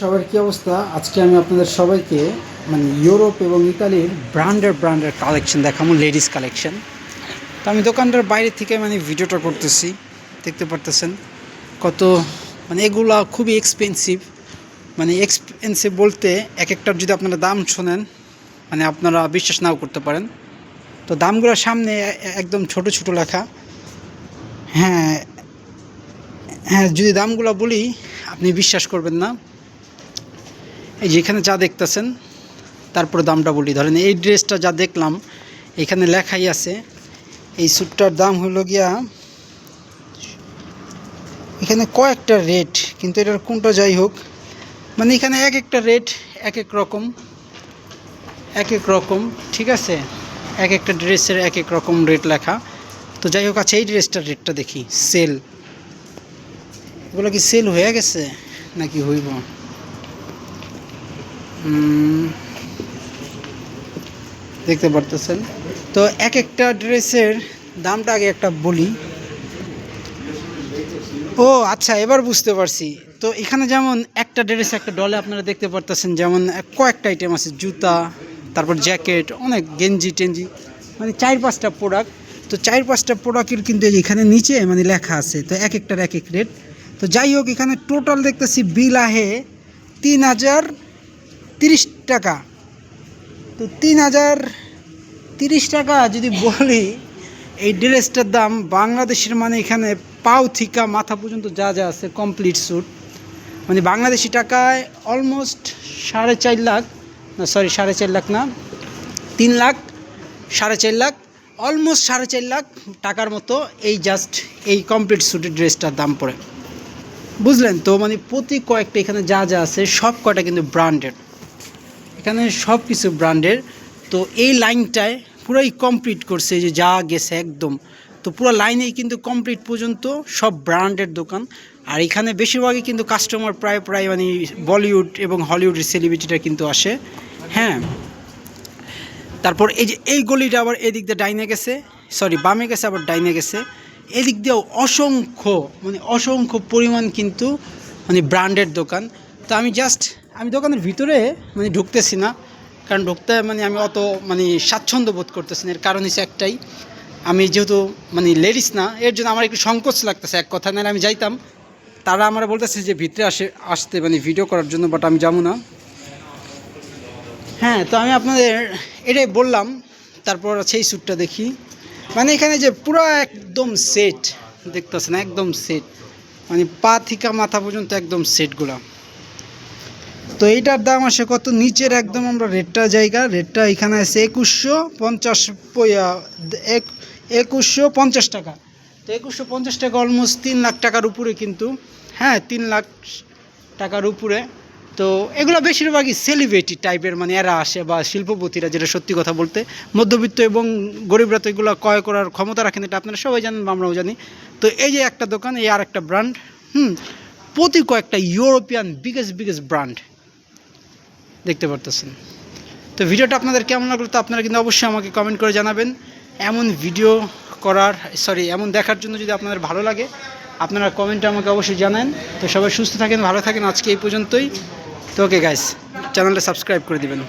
সবার কি অবস্থা? আজকে আমি আপনাদের সবাইকে মানে ইউরোপ এবং ইতালির ব্র্যান্ডের ব্র্যান্ডের কালেকশন দেখাবো লেডিস কালেকশন তো আমি দোকানটার বাইরে থেকে মানে ভিডিওটা করতেছি, দেখতে পারতেছেন কত মানে এগুলা খুবই এক্সপেন্সিভ মানে এক্সপেন্সিভ বলতে এক একটার যদি আপনারা দাম শোনেন মানে আপনারা বিশ্বাস নাও করতে পারেন। তো দামগুলোর সামনে একদম ছোট ছোট লেখা। হ্যাঁ হ্যাঁ যদি দামগুলো বলি, আপনি বিশ্বাস করবেন না। এই যে এখানে যা দেখতেছেন, তারপরে দামটা বলি। ধরেন এই ড্রেসটা যা দেখলাম, এখানে লেখাই আছে, এই স্যুটটার দাম হলো গিয়া, এখানে কয়েকটা রেট, কিন্তু এটার কোনটা যাই হোক মানে এখানে এক একটা রেট এক এক রকম, এক এক রকম, ঠিক আছে? এক একটা ড্রেসের এক এক রকম রেট লেখা। তো যাই হোক আচ্ছা এই ড্রেসটার রেটটা দেখি, সেল। এগুলো কি সেল হয়ে গেছে নাকি হইব? দেখতে পারতেছেন। তো এক একটা ড্রেসের দামটা আগে একটা বলি। ও আচ্ছা এবার বুঝতে পারছি। তো এখানে যেমন একটা ড্রেস, একটা ডলে আপনারা দেখতে পারতেছেন, যেমন কয়েকটা আইটেম আছে, জুতা, তারপর জ্যাকেট অনেক গেঞ্জি, টেঞ্জি মানে চার পাঁচটা প্রোডাক্ট তো চার পাঁচটা প্রোডাক্টের কিন্তু এখানে নিচে মানে লেখা আছে। তো এক একটার এক এক রেট তো যাই হোক, এখানে টোটাল দেখতেছি বিল আহে তিন হাজার তিরিশ টাকা। তো তিন হাজার তিরিশ টাকা যদি বলি, এই ড্রেসটার দাম বাংলাদেশের মানে এখানে পাও থিকা মাথা পর্যন্ত যা যা আছে কমপ্লিট স্যুট মানে বাংলাদেশি টাকায় অলমোস্ট সাড়ে চার লাখ, না সরি সাড়ে চার লাখ না, তিন লাখ, সাড়ে চার লাখ অলমোস্ট সাড়ে চার লাখ টাকার মতো এই জাস্ট এই কমপ্লিট স্যুটের ড্রেসটার দাম পড়ে। বুঝলেন তো? মানে প্রতি কয়েকটা এখানে যা যা আছে সব কয়টা কিন্তু ব্র্যান্ডেড এখানে সব কিছু ব্র্যান্ডের। তো এই লাইনটায় পুরাই কমপ্লিট করছে যে যা গেছে একদম। তো পুরো লাইনেই কিন্তু কমপ্লিট পর্যন্ত সব ব্র্যান্ডের দোকান। আর এখানে বেশিরভাগই কিন্তু কাস্টমার প্রায় প্রায় মানে বলিউড এবং হলিউডের সেলিব্রিটিটা কিন্তু আসে। হ্যাঁ। তারপর এই যে এই গলিটা আবার এদিক দিয়ে ডাইনে গেছে। সরি বামে গেছে, আবার ডাইনে গেছে। এদিক দিয়েও অসংখ্য মানে অসংখ্য পরিমাণ কিন্তু মানে ব্র্যান্ডের দোকান। তো আমি জাস্ট আমি দোকানের ভিতরে মানে ঢুকতেছি না, কারণ ঢুকতে মানে আমি অত মানে স্বাচ্ছন্দ্য বোধ করতেছি না। এর কারণ হচ্ছে একটাই, আমি যেহেতু মানে লেডিস না, এর জন্য আমার একটু সংকোচ লাগতেছে, এক কথা, নাহলে আমি যাইতাম। তারা আমার বলতেছে যে ভিতরে আসে, আসতে মানে ভিডিও করার জন্য বাট আমি যাব না। হ্যাঁ তো আমি আপনাদের এটাই বললাম, তারপর সেই স্যুটটা দেখি। মানে এখানে যে পুরো একদম সেট দেখতেছেন, একদম সেট মানে পা থেকে মাথা পর্যন্ত একদম সেটগুলো তো এইটার দাম আসে কত? নিচের একদম আমরা রেটটা জায়গা, রেটটা এখানে আছে একুশশো পঞ্চাশ এক, একুশশো পঞ্চাশ টাকা। তো একুশশো পঞ্চাশ টাকা অলমোস্ট তিন লাখ টাকার উপরে কিন্তু হ্যাঁ তিন লাখ টাকার উপরে। তো এগুলো বেশিরভাগই সেলিব্রিটি টাইপের মানে এরা আসে বা শিল্পপতিরা যেটা সত্যি কথা বলতে, মধ্যবিত্ত এবং গরিবরা তো এগুলো ক্রয় করার ক্ষমতা রাখেন, এটা আপনারা সবাই জানেন বা আমরাও জানি। তো এই যে একটা দোকান, এই আর একটা ব্র্যান্ড হুম, প্রতি কয়েকটা ইউরোপিয়ান বিগেস্ট বিগেস্ট ব্র্যান্ড দেখতে পারতেছেন। তো ভিডিওটা আপনাদের কেমন লাগল তো আপনারা কিন্তু অবশ্যই আমাকে কমেন্ট করে জানাবেন। এমন ভিডিও করার সরি এমন দেখার জন্য যদি আপনাদের ভালো লাগে, আপনারা কমেন্টে আমাকে অবশ্যই জানান। তো সবাই সুস্থ থাকেন, ভালো থাকেন, আজকে এই পর্যন্তই। তো ওকে গাইস চ্যানেলটা সাবস্ক্রাইব করে দিবেন।